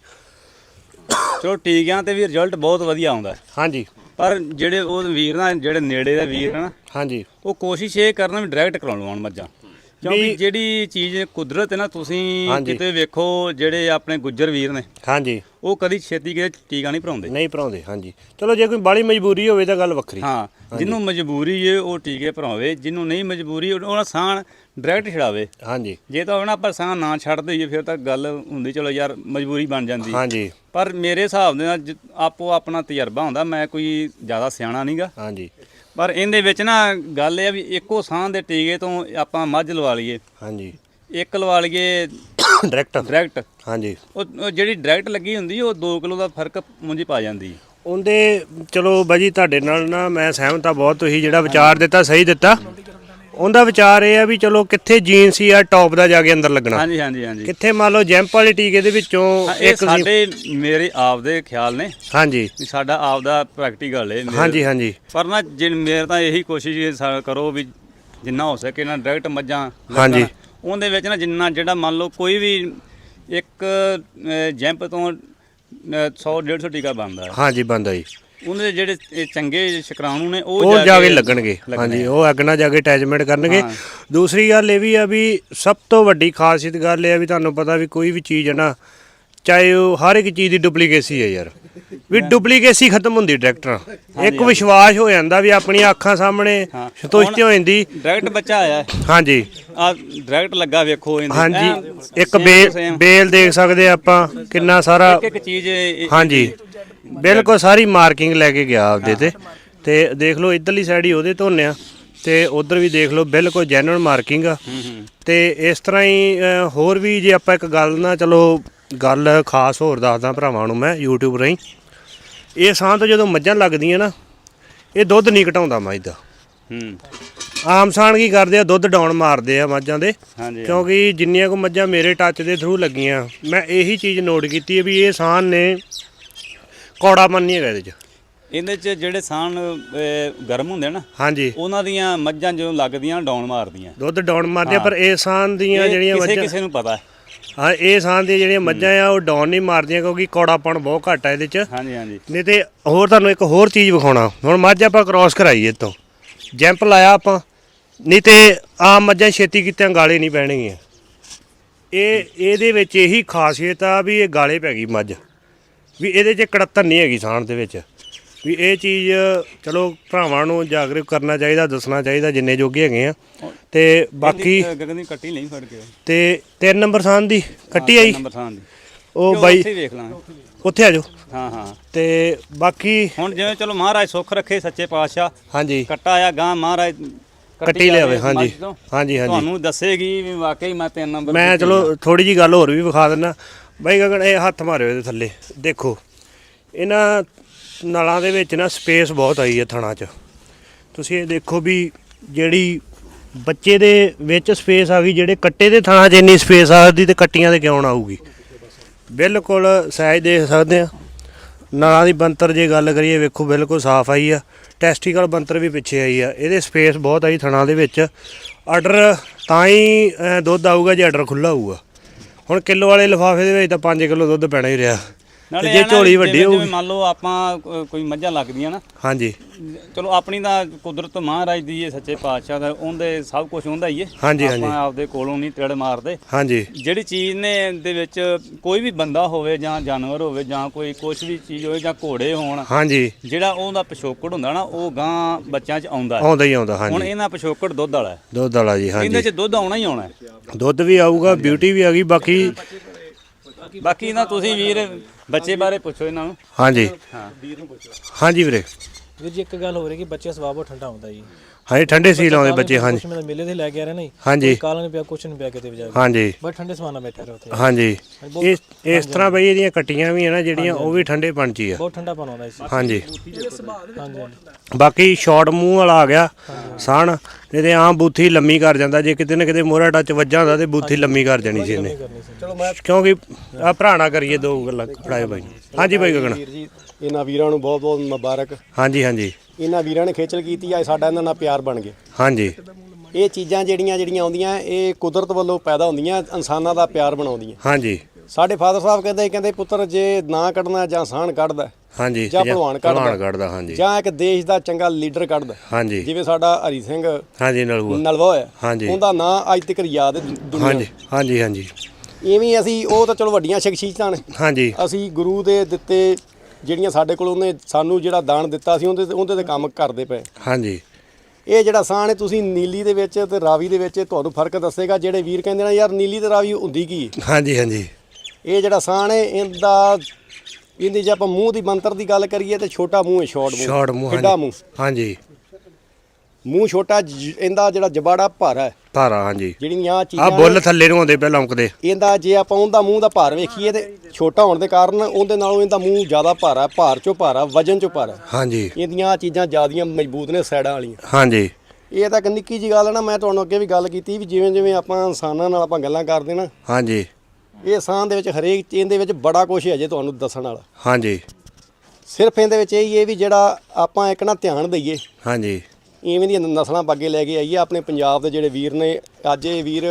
ਚਲੋ ਟੀਕਿਆਂ ਤੇ ਵੀ ਰਿਜ਼ਲਟ ਬਹੁਤ ਵਧੀਆ ਆਉਂਦਾ। ਹਾਂਜੀ। ਪਰ ਜਿਹੜੇ ਉਹ ਵੀਰ ਨਾ ਜਿਹੜੇ ਨੇੜੇ ਦੇ ਵੀਰ ਨਾ ਹਾਂਜੀ। ਉਹ ਕੋਸ਼ਿਸ਼ ਇਹ ਕਰਨ ਵੀ ਡਾਇਰੈਕਟ ਕਰਾ ਲਵਾਉਣ ਮੱਝਾਂ। ਕਿਉਂਕਿ ਜਿਹੜੀ ਚੀਜ਼ ਕੁਦਰਤ ਹੈ ਨਾ ਤੁਸੀਂ ਹਾਂਜੀ। ਕਿਤੇ ਵੇਖੋ ਜਿਹੜੇ ਆਪਣੇ ਗੁੱਜਰ ਵੀਰ ਨੇ ਹਾਂਜੀ। ਉਹ ਕਦੀ ਛੇਤੀ ਕਿਤੇ ਟੀਕਾ ਨਹੀਂ ਭਰਾਉਂਦੇ। ਨਹੀਂ ਭਰਾਉਂਦੇ ਹਾਂਜੀ। ਚਲੋ ਜੇ ਕੋਈ ਬਾਲੀ ਮਜਬੂਰੀ ਹੋਵੇ ਤਾਂ ਗੱਲ ਵੱਖਰੀ। ਹਾਂ ਜਿਹਨੂੰ ਮਜਬੂਰੀ ਏ ਉਹ ਟੀਕੇ ਭਰਾਵੇ ਜਿਹਨੂੰ ਨਹੀਂ ਮਜਬੂਰੀ ਉਹ- ਉਹਨਾਂ ਸਾਨ ਡਾਇਰੈਕਟ ਛਡਾਵੇ ਹਾਂਜੀ। ਜੇ ਤਾਂ ਉਹਨਾਂ ਪਰ ਨਾ ਛੱਡਦੇ ਹੋਈਏ ਫਿਰ ਤਾਂ ਗੱਲ ਹੁੰਦੀ ਚਲੋ ਯਾਰ ਮਜਬੂਰੀ ਬਣ ਜਾਂਦੀ ਹਾਂਜੀ। ਪਰ ਮੇਰੇ ਹਿਸਾਬ ਦੇ ਨਾਲ ਜ- ਆਪੋ ਆਪਣਾ ਤਜਰਬਾ ਹੁੰਦਾ ਮੈਂ ਕੋਈ ਜ਼ਿਆਦਾ ਸਿਆਣਾ ਨਹੀਂਗਾ ਹਾਂਜੀ। ਪਰ ਇਹਦੇ ਵਿੱਚ ਨਾ ਗੱਲ ਇਹ ਆ ਵੀ ਇੱਕੋ ਸਾਹ ਦੇ ਟੀਕੇ ਤੋਂ ਆਪਾਂ ਮੱਝ ਲਵਾ ਲਈਏ। ਹਾਂਜੀ। ਇੱਕ ਲਵਾ ਲਈਏ ਡਾਇਰੈਕਟ। ਡਾਇਰੈਕਟ। ਹਾਂਜੀ। ਉਹ ਉਹ ਜਿਹੜੀ ਡਾਇਰੈਕਟ ਲੱਗੀ ਹੁੰਦੀ ਉਹ 2 ਕਿਲੋ ਦਾ ਫ਼ਰਕ ਮੁੰਜੀ ਪਾ ਜਾਂਦੀ ਉਹਦੇ ਚਲੋ ਬਾਜੀ ਤੁਹਾਡੇ ਨਾਲ ਨਾ ਮੈਂ ਸਹਿਮਤ ਆ ਬਹੁਤ ਤੁਸੀਂ ਜਿਹੜਾ ਵਿਚਾਰ ਦਿੱਤਾ ਸਹੀ ਦਿੱਤਾ। ਉਹਦਾ ਵਿਚਾਰ ਇਹ ਆ ਵੀ ਚਲੋ ਕਿੱਥੇ ਜੀਨਸ ਹੀ ਆ ਟੌਪ ਦਾ ਜਾ ਕੇ ਅੰਦਰ ਲੱਗਣਾ। ਹਾਂਜੀ ਹਾਂਜੀ ਹਾਂਜੀ। ਕਿੱਥੇ ਮੰਨ ਲਓ ਜੈਂਪ ਵਾਲੇ ਟੀਕੇ ਦੇ ਵਿੱਚੋਂ ਇਹ ਇੱਕ ਸਾਡੇ ਮੇਰੇ ਆਪ ਦੇ ਖਿਆਲ ਨੇ। ਹਾਂਜੀ। ਵੀ ਸਾਡਾ ਆਪ ਦਾ ਪ੍ਰੈਕਟੀਕਲ ਹੈ ਮੇਰੇ- ਹਾਂਜੀ ਹਾਂਜੀ। ਪਰ ਨਾ ਜਿਨ ਮੇਰੇ ਤਾਂ ਇਹੀ ਕੋਸ਼ਿਸ਼ ਸਾ- ਕਰੋ ਵੀ ਜਿੰਨਾ ਹੋ ਸਕੇ ਨਾ ਡਾਇਰੈਕਟ ਮੱਝਾਂ ਲੱਗਣ। ਹਾਂਜੀ। ਉਹਦੇ ਵਿੱਚ ਨਾ ਜਿੰਨਾ ਜਿਹੜਾ ਮੰਨ ਲਓ ਕੋਈ ਵੀ ਇੱਕ ਜੈਂਪ ਤੋਂ 100 150 ਟੀਕਾ ਬਣਦਾ ਹੈ। ਹਾਂਜੀ ਬੰਦਾ ਜੀ। ਉਹਦੇ ਜਿਹੜੇ ਇਹ ਚੰਗੇ ਸ਼ੁਕਰਾਣੂ ਨੇ ਉਹ ਉਹ ਜਾ ਕੇ ਲੱਗਣਗੇ। ਹਾਂਜੀ ਉਹ ਅੱਗ ਨਾਲ ਜਾ ਕੇ ਅਟੈਚਮੈਂਟ ਕਰਨਗੇ। ਦੂਸਰੀ ਗੱਲ ਇਹ ਵੀ ਆ ਵੀ ਸਭ ਤੋਂ ਵੱਡੀ ਖਾਸੀਅਤ ਗੱਲ ਇਹ ਆ ਵੀ ਤੁਹਾਨੂੰ ਪਤਾ ਵੀ ਕੋਈ ਵੀ ਚੀਜ਼ ਹੈ ਨਾ ਚਾਹੇ ਉਹ ਹਰ ਇੱਕ ਚੀਜ਼ ਦੀ ਡੁਪਲੀਕੇਸੀ ਹੈ ਯਾਰ। ਵੀ ਡੁਪਲੀਕੇਸੀ ਖਤਮ ਹੁੰਦੀ ਡਾਇਰੈਕਟਰ ਇੱਕ ਵਿਸ਼ਵਾਸ ਹੋ ਜਾਂਦਾ ਵੀ ਆਪਣੀਆਂ ਅੱਖਾਂ ਸਾਹਮਣੇ। ਸੰਤੁਸ਼ਟੀ ਹੋ ਜਾਂਦੀ। ਡਾਇਰੈਕਟ ਬੱਚਾ ਆਇਆ। ਹਾਂਜੀ। ਆ ਡਾਇਰੈਕਟ ਲੱਗਾ ਵੇਖੋ ਇਹਦੇ। ਹਾਂਜੀ ਇੱਕ ਬੇਲ ਦੇਖ ਸਕਦੇ ਆਪਾਂ ਕਿੰਨਾ ਸਾਰਾ ਇੱਕ ਇੱਕ ਚੀਜ਼ ਹਾਂਜੀ। ਬਿਲਕੁਲ ਸਾਰੀ ਮਾਰਕਿੰਗ ਲੈ ਕੇ ਗਿਆ ਆਪਦੇ ਤੇ। ਤੇ ਦੇਖ ਲਓ ਇਧਰਲੀ ਸਾਈਡ ਹੀ ਉਹਦੇ ਧੋਨੇ ਆ। ਤੇ ਉਧਰ ਵੀ ਦੇਖ ਲਓ ਬਿਲਕੁਲ ਜੈਨੂਇਨ ਮਾਰਕਿੰਗ ਆ। ਤੇ ਇਸ ਤਰ੍ਹਾਂ ਹੀ ਅ, ਹੋਰ ਵੀ ਜੇ ਆਪਾਂ ਇੱਕ ਗੱਲ ਨਾ ਚਲੋ ਗੱਲ ਖਾਸ ਹੋਰ ਦੱਸਦਾ ਭਰਾਵਾਂ ਨੂੰ ਮੈਂ YouTube ਰਾਹੀਂ। ਇਹ ਸਾਂ ਤੋਂ ਜਦੋਂ ਮੱਝਾਂ ਲੱਗਦੀਆਂ ਨਾ ਇਹ ਦੁੱਧ ਨਹੀਂ ਘਟਾਉਂਦਾ ਮੱਝ ਦਾ। ਹੂੰ। ਆਮ ਸਾਨ ਕੀ ਕਰਦੇ ਆ ਦੁੱਧ ਡਾਉਣ ਮਾਰਦੇ ਆ ਮੱਝਾਂ ਦੇ। ਹਾਂਜੀ ਕਿਉਂਕਿ ਜਿੰਨੀਆਂ ਕੋ ਮੱਝਾਂ ਮੇਰੇ ਟੱਚ ਦੇ ਥਰੂ ਲੱਗੀਆਂ ਮੈਂ ਇਹੀ ਚੀਜ਼ ਨੋਟ ਕੀਤੀ ਹੈ ਵੀ ਇਹ ਸਾਨ ਨੇ ਕੌੜਾਪਨ ਨਹੀਂ ਹੈਗਾ ਇਹਦੇ 'ਚ। ਇਹਦੇ ਚ ਜਿਹੜੇ ਸਾਨ ਗਰਮ ਹੁੰਦੇ ਨਾ ਹਾਂਜੀ। ਉਹਨਾਂ ਦੀਆਂ ਮੱਝਾਂ ਜਦੋਂ ਲੱਗਦੀਆਂ ਡਾਉਣ ਮਾਰਦੀਆਂ। ਦੁੱਧ ਡਾਉਣ ਮਾਰਦੇ ਆ ਪਰ ਇਹ ਸਾਨ ਦੀਆਂ ਜਿਹੜੀਆਂ ਮੱਝਾਂ ਕਿਸੇ ਨੂੰ ਪਤਾ ਹੈ। ਹਾਂ ਇਹ ਸਾਨ ਦੀਆਂ ਜਿਹੜੀਆਂ ਮੱਝਾਂ ਆ ਉਹ ਡਾਉਣ ਨਹੀਂ ਮਾਰਦੀਆਂ ਕਿਉਂਕਿ ਕੌੜਾਪਨ ਬਹੁਤ ਘੱਟ ਆ ਇਹਦੇ 'ਚ। ਹਾਂਜੀ ਹਾਂਜੀ। ਨਹੀਂ ਤੇ ਹੋਰ ਤੁਹਾਨੂੰ ਇੱਕ ਹੋਰ ਚੀਜ਼ ਵਿਖਾਉਣਾ। ਹੁਣ ਮੱਝ ਆਪਾਂ ਕ੍ਰਾਸ ਕਰਾਈ ਇੱਥੋਂ। ਜੈਂਪ ਲਾਇਆ ਆਪਾਂ। ਨਹੀਂ ਤੇ ਆਮ ਮੱਝਾਂ ਛੇਤੀ ਕਿਤੇ ਗਾਲੇ ਨਹੀਂ ਪੈਣਗੀਆਂ। ਇਹ ਇਹਦੇ ਵਿੱਚ ਇਹੀ ਖਾਸੀਅਤ ਆ ਵੀ ਇਹ ਗਾਲੇ ਪੈ ਗਈ ਮੱਝ। ਵੀ ਇਹਦੇ 'ਚ ਕੜੱਤਨ ਨਹੀਂ ਹੈਗੀ ਸਾਣ ਦੇ ਵਿੱਚ। ਵੀ ਇਹ ਚੀਜ਼ ਚਲੋ ਭਰਾਵਾਂ ਨੂੰ ਜਾਗਰੂਕ ਕਰਨਾ ਚਾਹੀਦਾ ਦੱਸਣਾ ਚਾਹੀਦਾ ਜਿੰਨੇ ਜੋਗੇ ਹੈਗੇ ਆ। ਤੇ ਬਾਕੀ ਗਗਨ ਦੀ ਕੱਟੀ ਨਹੀਂ ਫੜ ਕੇ। ਤੇ 3 ਨੰਬਰ ਸਾਨ ਦੀ ਕੱਟੀ ਆਈ। ਨੰਬਰ ਸਾਨ ਦੀ। ਉਹ ਬਾਈ ਉੱਥੇ ਵੇਖ ਲਾਂਗੇ ਉੱਥੇ ਆ ਜਾਓ। ਹਾਂ ਹਾਂ। ਤੇ ਬਾਕੀ ਹੁਣ ਜਿਵੇਂ ਚਲੋ ਮਹਾਰਾਜ ਸੁੱਖ ਰੱਖੇ ਸੱਚੇ ਪਾਤਸ਼ਾਹ। ਹਾਂਜੀ। ਕੱਟਾ ਆਇਆ ਗਾਂ ਮਹਾਰਾਜ ਕੱਟੀ ਲਿਆਵੇ ਹਾਂਜੀ। ਹਾਂਜੀ ਹਾਂਜੀ। ਤੁਹਾਨੂੰ ਦੱਸੇਗੀ ਵੀ ਵਾਕਈ ਮੈਂ ਤਿੰਨ ਨੰਬਰ ਮੈਂ ਚਲੋ ਥੋੜੀ ਜੀ ਗੱਲ ਹੋਰ ਵੀ ਵਿਖਾ ਦਿੰਦਾ। ਬਾਈ ਗਗਨ, ਇਹ ਹੱਥ ਮਾਰਿਓ ਇਹਦੇ ਥੱਲੇ। ਦੇਖੋ, ਇਹਨਾਂ ਨਲਾਂ ਦੇ ਵਿੱਚ ਨਾ ਸਪੇਸ ਬਹੁਤ ਆਈ ਹੈ ਥਣਾ 'ਚ। ਤੁਸੀਂ ਇਹ ਦੇਖੋ ਵੀ ਜਿਹੜੀ ਬੱਚੇ ਦੇ ਵਿੱਚ ਸਪੇਸ ਆ ਗਈ, ਜਿਹੜੇ ਕੱਟੇ ਦੇ ਥਣਾ 'ਚ ਇੰਨੀ ਸਪੇਸ ਆਦੀ ਤੇ ਕੱਟੀਆਂ ਦੇ ਕਿਉਂ ਨਾ ਆਊਗੀ? ਬਿਲਕੁਲ ਸਾਈਜ਼ ਦੇਖ ਸਕਦੇ ਆ। ਨਲਾਂ ਦੀ ਬੰਤਰ ਜੇ ਗੱਲ ਕਰੀਏ, ਵੇਖੋ ਬਿਲਕੁਲ ਸਾਫ਼ ਆਈ ਆ। ਟੈਸਟੀਕਲ ਬੰਤਰ ਵੀ ਪਿੱਛੇ ਆਈ ਆ। ਇਹਦੇ ਸਪੇਸ ਬਹੁਤ ਆਈ ਥਣਾ ਦੇ ਵਿੱਚ। ਆਰਡਰ ਤਾਂ ਹੀ ਦੁੱਧ ਆਊਗਾ ਜੇ ਆਰਡਰ ਖੁੱਲਾ ਹੋਊਗਾ। ਹੁਣ ਕਿਲੋ ਵਾਲੇ ਲਿਫਾਫੇ ਦੇ ਵਿੱਚ ਤਾਂ 5 ਕਿਲੋ ਦੁੱਧ ਪੈਣਾ ਹੀ ਰਿਹਾ। ਤੇ ਜੇ ਇਹ ਝੋਲੀ ਵੱਡੀ ਹੋਊਗੀ। ਮੰਨ ਲਓ ਆਪਾਂ ਕੋਈ ਮੱਝਾਂ ਲੱਗਦੀਆਂ ਨਾ। ਹਾਂਜੀ। ਚਲੋ ਆਪਣੀ ਤਾਂ ਕੁਦਰਤ ਮਹਾਰਾਜ ਦੀ ਹੈ ਸੱਚੇ ਪਾਤਸ਼ਾਹ ਦਾ ਉਹਦੇ ਸਭ ਕੁਝ ਹੁੰਦਾ ਹੀ ਹੈ ਹਾਂਜੀ, ਹਾਂਜੀ। ਆਪਾਂ ਆਪਦੇ ਕੋਲੋਂ ਨਹੀਂ ਤੜ ਮਾਰਦੇ। ਹਾਂਜੀ। ਜਿਹੜੀ ਚੀਜ਼ ਨੇ ਦੇ ਵਿੱਚ ਕੋਈ ਵੀ ਬੰਦਾ ਹੋਵੇ ਜਾਂ ਜਾਨਵਰ ਹੋਵੇ ਜਾਂ ਕੋਈ ਕੁਛ ਵੀ ਚੀਜ਼ ਹੋਵੇ ਜਾਂ ਘੋੜੇ ਹੋਣ ਹਾਂਜੀ। ਜਿਹੜਾ ਉਹਦਾ ਪਿਛੋਕੜ ਹੁੰਦਾ ਨਾ ਉਹ ਗਾਂ ਬੱਚਿਆਂ 'ਚ ਆਉਂਦਾ ਆਉਂਦਾ ਹੀ ਆਉਂਦਾ ਹੁਣ ਹਾਂਜੀ ਇਹਨਾਂ ਪਿਛੋਕੜ ਦੁੱਧ ਵਾਲਾ ਦੁੱਧ ਵਾਲਾ ਜੀ ਇਹਦੇ ਹਾਂਜੀ 'ਚ ਦੁੱਧ ਆਉਣਾ ਹੀ ਆਉਣਾ ਦੁੱਧ ਵੀ ਆਊਗਾ ਬਿਊਟੀ ਵੀ ਆ ਗਈ ਬਾਕੀ ਬਾਕੀ ਨਾ ਤੁਸੀਂ ਵੀਰ ਬੱਚੇ ਬਾਰੇ ਪੁੱਛੋ ਇਹਨਾਂ ਨੂੰ। ਹਾਂਜੀ। ਹਾਂ। ਹਾਂਜੀ ਵੀਰੇ। ਵੀਰ ਜੀ ਇੱਕ ਗੱਲ ਹੋ ਰਹੀ ਕਿ ਬੱਚੇ ਦਾ ਸੁਭਾਅ ਬਹੁਤ ਠੰਡਾ ਹੁੰਦਾ ਜੀ। ਹਾਂਜੀ ਠੰਡੇ ਸੀ ਲਾਉਂਦੇ ਬੱਚੇ ਹਾਂਜੀ। ਕੁਛ ਮੈਨੂੰ ਮੇਲੇ ਤੇ ਲੈ ਕੇ ਆ ਰਹੇ ਨਹੀਂ ਹਾਂਜੀ। ਕਾਲਾ ਨਹੀਂ ਪਿਆ ਕੁਛ ਨਹੀਂ ਪਿਆ ਕਿਤੇ ਵਜਾ ਹਾਂਜੀ। ਬਸ ਠੰਡੇ ਸਮਾਨਾ ਬੈਠਾ ਰਹੇ ਉੱਥੇ। ਹਾਂਜੀ। ਇਸ ਇਸ ਤਰ੍ਹਾਂ ਬਈ ਇਹਦੀਆਂ ਕੱਟੀਆਂ ਵੀ ਹੈ ਨਾ ਜਿਹੜੀਆਂ ਉਹ ਵੀ ਠੰਡੇ ਪਣ ਚ ਹੀ ਆ। ਬਹੁਤ ਠੰਡਾ ਪਾਉਂਦਾ ਇਸ ਹਾਂਜੀ। ਹਾਂਜੀ ਹਾਂਜੀ। ਬਾਕੀ ਸ਼ਾਰਟ ਮੂੰਹ ਵਾਲਾ ਆ ਗਿਆ ਸਾਣ। ਨਹੀਂ ਤੇ ਆਮ ਬੂਥੀ ਲੰਮੀ ਕਰ ਜਾਂਦਾ ਜੇ ਕਿਤੇ ਨਾ ਕਿਤੇ ਮੋਹਰਾ ਟੱਚ ਵੱਜਾ ਹੁੰਦਾ ਤੇ ਬੂਥੀ ਲੰਮੀ ਕਰ ਜਾਣੀ ਸੀ ਇਹਨੇ। ਕਿਉਂਕਿ ਆ ਭਰਾਣਾ ਕਰੀਏ ਦੋ ਗੱਲਾਂ ਫੜਾਏ ਬਾਈ। ਹਾਂਜੀ ਬਾਈ ਗਗਨ। ਵੀਰ ਜੀ ਇਹਨਾਂ ਵੀਰਾਂ ਨੂੰ ਬਹੁਤ ਬਹੁਤ ਮੁਬਾਰਕ। ਹਾਂਜੀ ਹਾਂਜੀ। ਇਹਨਾਂ ਵੀਰਾਂ ਨੇ ਖੇਚਲ ਕੀਤੀ ਅੱਜ ਸਾਡਾ ਇਹਨਾਂ ਨਾਲ ਪਿਆਰ ਬਣ ਗਿਆ। ਹਾਂਜੀ। ਇਹ ਚੀਜ਼ਾਂ ਜਿਹੜੀਆਂ ਜਿਹੜੀਆਂ ਆਉਂਦੀਆਂ ਇਹ ਕੁਦਰਤ ਵੱਲੋਂ ਪੈਦਾ ਹੁੰਦੀਆਂ ਇਨਸਾਨਾਂ ਦਾ ਪਿਆਰ ਬਣਾਉਂਦੀਆਂ। ਹਾਂਜੀ। ਸਾਡੇ ਫਾਦਰ ਸਾਹਿਬ ਕਹਿੰਦੇ ਕਹਿੰਦੇ ਪੁੱਤਰ ਜੇ ਨਾ ਕੱਢਣਾ ਜਾਂ ਸਾਨ ਕੱਢਦਾ ਹਾਂਜੀ ਜਾਂ ਭਲਵਾਨ ਕੱਢਦਾ। ਹਾਂਜੀ। ਜਾਂ ਇੱਕ ਦੇਸ਼ ਦਾ ਚੰਗਾ ਲੀਡਰ ਕੱਢਦਾ। ਹਾਂਜੀ। ਜਿਵੇਂ ਸਾਡਾ ਹਰੀ ਸਿੰਘ ਹਾਂਜੀ ਨਲੂਆ। ਨਲਵਾ ਹੋਇਆ। ਹਾਂਜੀ। ਉਹਦਾ ਨਾਂ ਅੱਜ ਤੱਕ ਯਾਦ ਹੈ ਦੁਨੀਆ ਹਾਂਜੀ ਹਾਂਜੀ ਹਾਂਜੀ। ਇਵੇਂ ਅਸੀਂ ਉਹ ਤਾਂ ਚਲੋ ਵੱਡੀਆਂ ਸ਼ਖਸੀਅਤਾਂ ਨੇ। ਹਾਂਜੀ। ਅਸੀਂ ਗੁਰੂ ਦੇ ਦਿੱਤੇ ਜਿਹੜੀਆਂ ਸਾਡੇ ਕੋਲ ਉਹਨੇ ਸਾਨੂੰ ਜਿਹੜਾ ਦਾਨ ਦਿੱਤਾ ਸੀ ਉਹਦੇ ਉਹਦੇ ਤੇ ਕੰਮ ਕਰਦੇ ਪਏ। ਹਾਂਜੀ। ਇਹ ਜਿਹੜਾ ਸਾਨ ਹੈ ਤੁਸੀਂ ਨੀਲੀ ਦੇ ਵਿੱਚ ਤੇ ਰਾਵੀ ਦੇ ਵਿੱਚ ਤੁਹਾਨੂੰ ਫ਼ਰਕ ਦੱਸੇਗਾ। ਜਿਹੜੇ ਵੀਰ ਕਹਿੰਦੇ ਨੇ ਯਾਰ ਨੀਲੀ ਤੇ ਰਾਵੀ ਹੁੰਦੀ ਕੀ? ਹਾਂਜੀ ਹਾਂਜੀ। ਇਹ ਜਿਹੜਾ ਸਾਨ ਹੈ ਇਹਦਾ ਇਹਦੇ ਜੇ ਆਪਾਂ ਮੂੰਹ ਦੀ ਬੰਤਰ ਦੀ ਗੱਲ ਕਰੀਏ ਤੇ ਛੋਟਾ ਮੂੰਹ ਹੈ ਸ਼ਾਰਟ ਮੂੰਹ ਸ਼ਾਰਟ ਮੂੰਹ ਕਿੱਡਾ। ਮੂੰਹ। ਹਾਂਜੀ। ਮੂੰਹ ਛੋਟਾ ਜ- ਇਹਦਾ ਜਿਹੜਾ ਜਬਾੜਾ ਭਾਰਾ ਹੈ। ਭਾਰਾ ਹਾਂਜੀ। ਜਿਹੜੀਆਂ ਆ ਚੀਜ਼ਾਂ ਬੁੱਲ ਥੱਲੇ ਨੂੰ ਆਉਂਦੇ ਪਹਿਲਾਂ ਲੰਕਦੇ ਇਹਦਾ ਜੇ ਆਪਾਂ ਉਹਦਾ ਮੂੰਹ ਦਾ ਭਾਰ ਵੇਖੀਏ ਤੇ ਛੋਟਾ ਹੋਣ ਦੇ ਕਾਰਨ ਉਹਦੇ ਨਾਲੋਂ ਇਹਦਾ ਮੂੰਹ ਜ਼ਿਆਦਾ ਭਾਰਾ ਭਾਰ ਚੋਂ ਭਾਰਾ ਵਜਨ ਚੋਂ ਭਾਰਾ ਹਾਂਜੀ। ਇਹਦੀਆਂ ਆਹ ਚੀਜ਼ਾਂ ਜ਼ਿਆਦੀਆਂ ਮਜ਼ਬੂਤ ਨੇ ਸਾਈਡਾਂ ਵਾਲੀਆਂ। ਹਾਂਜੀ। ਇਹ ਤਾਂ ਇੱਕ ਨਿੱਕੀ ਜੀ ਗੱਲ ਹੈ ਨਾ ਮੈਂ ਤੁਹਾਨੂੰ ਅੱਗੇ ਵੀ ਗੱਲ ਕੀਤੀ ਵੀ ਜਿਵੇਂ ਜਿਵੇਂ ਆਪਾਂ ਇਨਸਾਨਾਂ ਨਾਲ ਆਪਾਂ ਗੱਲਾਂ ਕਰਦੇ ਨਾ ਹਾਂਜੀ। ਇਹ ਇਨਸਾਨ ਦੇ ਵਿੱਚ ਹਰੇਕ ਚੀਜ਼ ਦੇ ਵਿੱਚ ਬੜਾ ਕੁਝ ਹੈ ਜੇ ਤੁਹਾਨੂੰ ਦੱਸਣ ਵਾਲਾ। ਹਾਂਜੀ। ਸਿਰਫ ਇਹਦੇ ਵਿੱਚ ਇਹ ਹੀ ਹੈ ਵੀ ਜਿਹੜਾ ਆਪਾਂ ਇੱਕ ਨਾ ਧਿਆਨ ਦਈਏ। ਹਾਂਜੀ। ਇਵੇਂ ਦੀਆਂ ਨਸਲਾਂ ਅੱਗੇ ਲੈ ਕੇ ਆਈਏ ਆਪਣੇ ਪੰਜਾਬ ਦੇ ਜਿਹੜੇ ਵੀਰ ਨੇ ਅੱਜ ਇਹ ਵੀਰ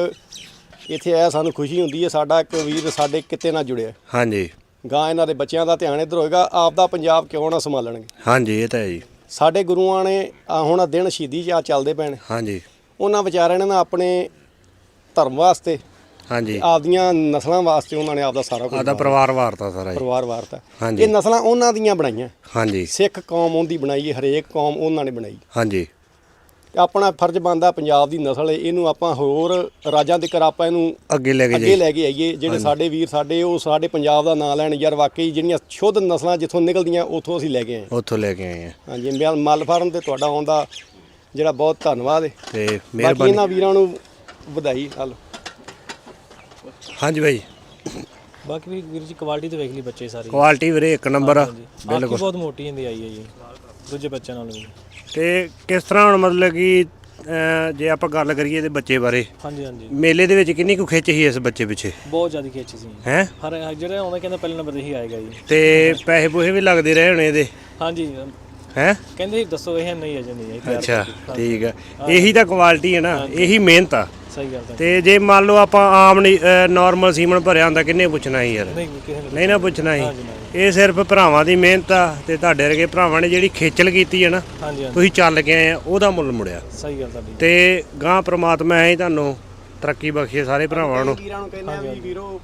ਇੱਥੇ ਆਇਆ ਸਾਨੂੰ ਖੁਸ਼ੀ ਹੁੰਦੀ ਹੈ ਸਾਡਾ ਇੱਕ ਵੀਰ ਸਾਡੇ ਕਿਤੇ ਨਾਲ ਜੁੜਿਆ। ਹਾਂਜੀ। ਗਾਂ ਇਹਨਾਂ ਦੇ ਬੱਚਿਆਂ ਦਾ ਧਿਆਨ ਇੱਧਰ ਹੋਏਗਾ ਆਪ ਦਾ ਪੰਜਾਬ ਕਿਉਂ ਨਾ ਸੰਭਾਲਣਗੇ? ਹਾਂਜੀ ਇਹ ਤਾਂ ਹੈ ਜੀ। ਸਾਡੇ ਗੁਰੂਆਂ ਨੇ ਆਹ ਹੁਣ ਦਿਨ ਸ਼ਹੀਦੀ ਆ ਚੱਲਦੇ ਨੇ। ਹਾਂਜੀ। ਉਹਨਾਂ ਵਿਚਾਰਿਆਂ ਨੇ ਨਾ ਆਪਣੇ ਧਰਮ ਵਾਸਤੇ ਹਾਂਜੀ। ਆਪਦੀਆਂ ਨਸਲਾਂ ਵਾਸਤੇ ਉਹਨਾਂ ਨੇ ਆਪਦਾ ਸਾਰਾ ਕੁਝ ਆਦਾ ਪਰਿਵਾਰ ਵਾਰਤਾ ਸਾਰਾ ਜੀ। ਪਰਿਵਾਰ ਵਾਰਤਾ। ਹਾਂਜੀ। ਇਹ ਨਸਲਾਂ ਉਹਨਾਂ ਦੀਆਂ ਬਣਾਈਆਂ। ਹਾਂਜੀ। ਸਿੱਖ ਕੌਮ ਉਹਦੀ ਬਣਾਈ ਹੈ ਹਰੇਕ ਕੌਮ ਉਹਨਾਂ ਨੇ ਬਣਾਈ। ਹਾਂਜੀ। ਆਪਣਾ ਫਰਜ਼ ਬਣਦਾ ਪੰਜਾਬ ਦੀ ਨਸਲ ਹੈ ਇਹਨੂੰ ਆਪਾਂ ਹੋਰ ਰਾਜਾਂ ਦੇ ਕਰ ਆਪਾਂ ਇਹਨੂੰ ਅੱਗੇ ਲੈ ਕੇ ਅੱਗੇ ਲੈ ਕੇ ਆਈਏ। ਜਿਹੜੇ ਸਾਡੇ ਵੀਰ ਸਾਡੇ ਉਹ ਸਾਡੇ ਪੰਜਾਬ ਦਾ ਨਾਂ ਲੈਣ ਯਾਰ ਵਾਕਈ ਜਿਹੜੀਆਂ ਸ਼ੁੱਧ ਨਸਲਾਂ ਜਿੱਥੋਂ ਨਿਕਲਦੀਆਂ ਉੱਥੋਂ ਅਸੀਂ ਲੈ ਕੇ ਆਏ ਉੱਥੋਂ ਲੈ ਕੇ ਆਏ ਆ ਹਾਂਜੀ ਮੈਂ ਮੱਲ ਫਾਰਮ ਤੇ ਤੁਹਾਡਾ ਆਉਂਦਾ ਜਿਹੜਾ ਬਹੁਤ ਧੰਨਵਾਦ ਹੈ ਤੇ ਬਾਕੀ ਮਿਹਰਬਾਨੀ। ਇਹਨਾਂ ਵੀਰਾਂ ਨੂੰ ਵਧਾਈ ਹਲ। ਹਾਂਜੀ ਭਾਈ ਬਾਕੀ ਵੀ ਵੀਰ ਜੀ ਕੁਆਲਿਟੀ ਤੇ ਵੇਖ ਲਈ ਬੱਚੇ ਸਾਰੇ। ਕੁਆਲਿਟੀ ਵੀਰੇ ਇੱਕ ਨੰਬਰ ਆ। ਆਖੀ ਬਹੁਤ ਮੋਟੀ ਹੁੰਦੀ ਆਈ ਹੈ ਜੀ। ਦੂਜੇ ਬੱਚਿਆਂ ਨਾਲੋਂ ਵੀ। ਤੇ ਕਿਸ ਤਰ੍ਹਾਂ ਹੁਣ ਮਤਲਬ ਕਿ ਜੇ ਆਪਾਂ ਗੱਲ ਕਰੀਏ ਤੇ ਬੱਚੇ ਬਾਰੇ ਹਾਂਜੀ ਹਾਂਜੀ। ਮੇਲੇ ਦੇ ਵਿੱਚ ਕਿੰਨੀ ਕੁ ਖਿੱਚ ਸੀ ਇਸ ਬੱਚੇ ਪਿੱਛੇ? ਬਹੁਤ ਜ਼ਿਆਦਾ ਖੇਚੀ ਸੀ। ਹੈ? ਹਰ ਜਿਹੜੇ ਆਉਂਦਾ ਕਹਿੰਦਾ ਪਹਿਲੇ ਨੰਬਰ ਤੇ ਹੀ ਆਏਗਾ ਜੀ। ਤੇ ਪੈਸੇ ਪੂਸੇ ਵੀ ਲੱਗਦੇ ਰਹੇ ਹੋਣੇ ਇਹਦੇ? ਹਾਂਜੀ। ਹੈ? ਕਹਿੰਦੇ ਦੱਸੋ ਇਹ ਨਹੀਂ ਅਜੇ ਨਹੀਂ ਅੱਛਾ। ਠੀਕ ਹੈ ਇਹੀ ਤਾਂ ਕੁਆਲਿਟੀ ਹੈ ਨਾ। ਇਹੀ ਮਿਹਨਤ ਆ। ਸਹੀ ਗੱਲ ਤਾਂ ਤੇ ਜੇ ਮੰਨ ਲਓ ਆਪਾਂ ਆਮ ਨਾਰਮਲ ਸੀਮਨ ਭਰਿਆ ਹੁੰਦਾ ਕਿੰਨੇ ਪੁੱਛਣਾ ਸੀ ਯਾਰ? ਨਹੀਂ ਨੇ ਨਹੀਂ ਨਾ ਪੁੱਛਣਾ ਸੀ। ਇਹ ਸਿਰਫ ਭਰਾਵਾਂ ਦੀ ਮਿਹਨਤ ਆ ਤੇ ਤੁਹਾਡੇ ਵਰਗੇ ਭਰਾਵਾਂ ਨੇ ਜਿਹੜੀ ਖੇਚਲ ਕੀਤੀ ਹੈ ਨਾ ਤੁਸੀਂ ਚੱਲ ਕੇ ਆਏ ਆ ਉਹਦਾ ਮੁੱਲ ਮੁੜਿਆ। ਸਹੀ ਗੱਲ ਤੁਹਾਡੀ। ਤੇ ਗਾਂ ਪ੍ਰਮਾਤਮਾ ਐ ਹੀ ਤੁਹਾਨੂੰ ਤਰੱਕੀ ਬਖਸ਼ੇ ਸਾਰੇ ਭਰਾਵਾਂ ਨੂੰ। ਵੀਰਾਂ ਨੂੰ ਕਹਿੰਦੇ ਆ ਵੀ ਵੀਰੋ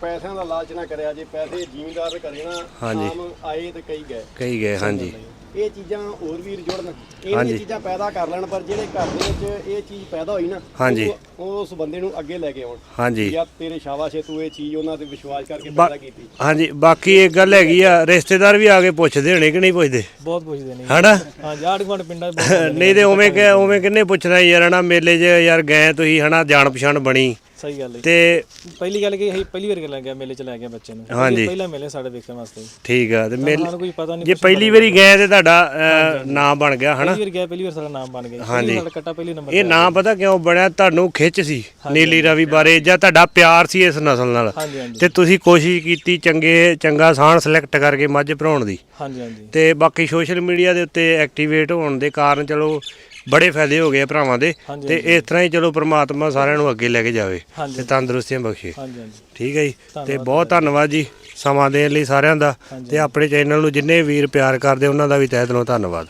ਪੈਸਿਆਂ ਦਾ ਲਾਲਚ ਨਾ ਕਰਿਆ ਜੇ ਪੈਸੇ ਜ਼ਿਮੀਂਦਾਰ ਕਰੇ ਨਾ। ਆਮ ਆਏ ਤੇ ਕਈ ਗਏ। ਕਹੀ ਗਏ ਹਾਂਜੀ। ਇਹ ਚੀਜ਼ਾਂ ਹੋਰ ਵੀਰ ਜੁੜਨ। ਇਹ ਹਾਂਜੀ। ਚੀਜ਼ਾਂ ਪੈਦਾ ਕਰ ਲੈਣ ਪਰ ਜਿਹੜੇ ਘਰ ਦੇ ਵਿੱਚ ਇਹ ਚੀਜ਼ ਪੈਦਾ ਹੋਈ ਨਾ ਹਾਂਜੀ। ਉਹ ਉਸ ਬੰਦੇ ਨੂੰ ਅੱਗੇ ਲੈ ਕੇ ਆਉਣ। ਹਾਂਜੀ। ਯਾ ਤੇਰੇ ਸ਼ਾਬਾਸ਼ ਹੈ ਤੂੰ ਇਹ ਚੀਜ਼ ਉਹਨਾਂ ਤੇ ਵਿਸ਼ਵਾਸ ਕਰਕੇ ਬਾ- ਪੈਦਾ ਕੀਤੀ। ਹਾਂਜੀ ਬਾਕੀ ਇੱਕ ਗੱਲ ਹੈਗੀ ਆ ਰਿਸ਼ਤੇਦਾਰ ਵੀ ਆ ਕੇ ਪੁੱਛਦੇ ਹੋਣੇ ਕਿ ਨਹੀਂ ਪੁੱਛਦੇ? ਬਹੁਤ ਪੁੱਛਦੇ ਨੇ। ਹਨਾ? ਹਾਂਜੀ ਆੜ ਗਵੰਡ ਪਿੰਡਾਂ 'ਚ ਬਹੁਤ। ਨਹੀਂ ਤੇ ਉਵੇਂ ਕਿ ਉਵੇਂ ਕਿੰਨੇ ਪੁੱਛਣਾ ਯਾਰ ਹਨਾ ਮੇਲੇ 'ਚ ਯਾਰ ਗਏ ਤੁਸੀਂ ਹਨਾ ਜਾਣ ਪਛਾਣ ਬਣੀ। ਸਹੀ ਗੱਲ ਹੈ। ਤੇ ਪਹਿਲੀ ਗੱਲ ਕਿ ਅਸੀਂ ਪਹਿਲੀ ਵਾਰ ਲੈ ਗਿਆ ਮੇਲੇ ਚ ਲੈ ਗਿਆ ਬੱਚੇ ਨੂੰ। ਹਾਂਜੀ। ਪਹਿਲਾ ਮੇਲੇ ਸਾਡੇ ਵੇਖਣ ਵਾਸਤੇ। ਠੀਕ ਆ ਤੇ ਮੇਲੇ ਕੋਈ ਪਤਾ ਨਹੀਂ ਜੇ ਪਹਿਲੀ ਵਾਰੀ ਗਏ। ਤੇ ਤੁਹਾਡਾ ਨਾਮ ਬਣ ਗਿਆ ਹਨਾ? ਪਹਿਲੀ ਵਾਰ ਗਿਆ ਪਹਿਲੀ ਵਾਰ ਸਾਡਾ ਨਾਮ ਬਣ ਗਿਆ। ਹਾਂਜੀ। ਸਾਡਾ ਕੱਟਾ ਪਹਿਲੀ ਨੰਬਰ ਇਹ ਨਾਂ ਪਤਾ ਕਿਉਂ ਬਣਿਆ? ਤੁਹਾਨੂੰ ਖਿੱਚ ਸੀ ਨੀਲੀ ਰਵੀ ਬਾਰੇ ਜਾਂ ਤੁਹਾਡਾ ਪਿਆਰ ਸੀ ਇਸ ਨਸਲ ਨਾਲ? ਤੇ ਤੁਸੀਂ ਕੋਸ਼ਿਸ਼ ਕੀਤੀ ਚੰਗੇ ਚੰਗਾ ਸਾਣ ਸਿਲੈਕਟ ਕਰਕੇ ਮੱਝ ਭਰਾਉਣ ਦੀ। ਹਾਂਜੀ ਹਾਂਜੀ। ਤੇ ਬਾਕੀ ਸੋਸ਼ਲ ਮੀਡੀਆ ਦੇ ਉੱਤੇ ਐਕਟੀਵੇਟ ਹੋਣ ਦੇ ਕਾਰਨ ਚਲੋ ਬੜੇ ਫਾਇਦੇ ਹੋ ਗਏ ਆ ਭਰਾਵਾਂ ਦੇ। ਹਾਂਜੀ, ਤੇ ਇਸ ਤਰ੍ਹਾਂ ਹੀ ਚਲੋ ਪ੍ਰਮਾਤਮਾ ਸਾਰਿਆਂ ਨੂੰ ਅੱਗੇ ਲੈ ਕੇ ਜਾਵੇ ਹਾਂਜੀ। ਤੇ ਤੰਦਰੁਸਤੀਆਂ ਬਖਸ਼ੇ। ਹਾਂਜੀ ਹਾਂਜੀ। ਠੀਕ ਹੈ ਜੀ? ਤੇ ਧੰਨਵਾਦ। ਬਹੁਤ ਧੰਨਵਾਦ ਜੀ ਸਮਾਂ ਦੇਣ ਲਈ ਸਾਰਿਆਂ ਦਾ। ਤੇ ਆਪਣੇ ਚੈਨਲ ਨੂੰ ਜਿੰਨੇ ਵੀਰ ਪਿਆਰ ਕਰਦੇ ਉਹਨਾਂ ਦਾ ਵੀ ਤਹਿ ਦਿਲੋਂ ਧੰਨਵਾਦ।